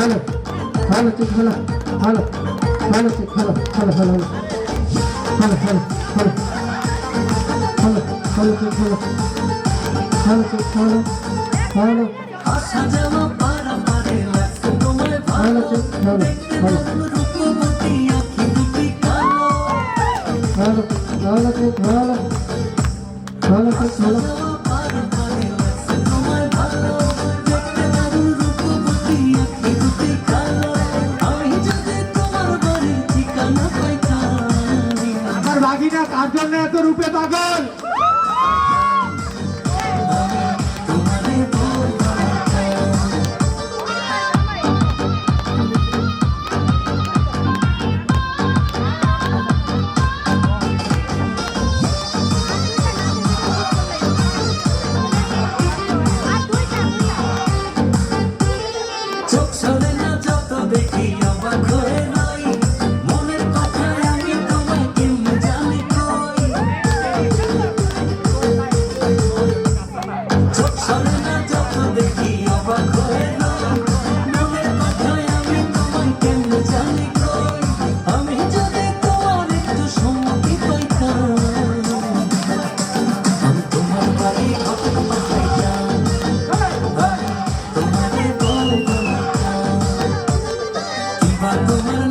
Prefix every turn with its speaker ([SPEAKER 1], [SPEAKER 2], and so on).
[SPEAKER 1] ভালো ভালো তুই ভালো ভালো ভালো ভালো ভালো ভালো ভালো ভালো ভালো ঠিক ভালো ভালো ঠিক ভালো ভালো
[SPEAKER 2] তোমায়
[SPEAKER 1] ভালো
[SPEAKER 2] ভালো
[SPEAKER 1] ভালো
[SPEAKER 2] দেখতে
[SPEAKER 1] ভালো ভালো ভালো ভালো ভালো ঠিক ভালো তার জন্য এত রূপে পাগল
[SPEAKER 2] Took some Mahatma.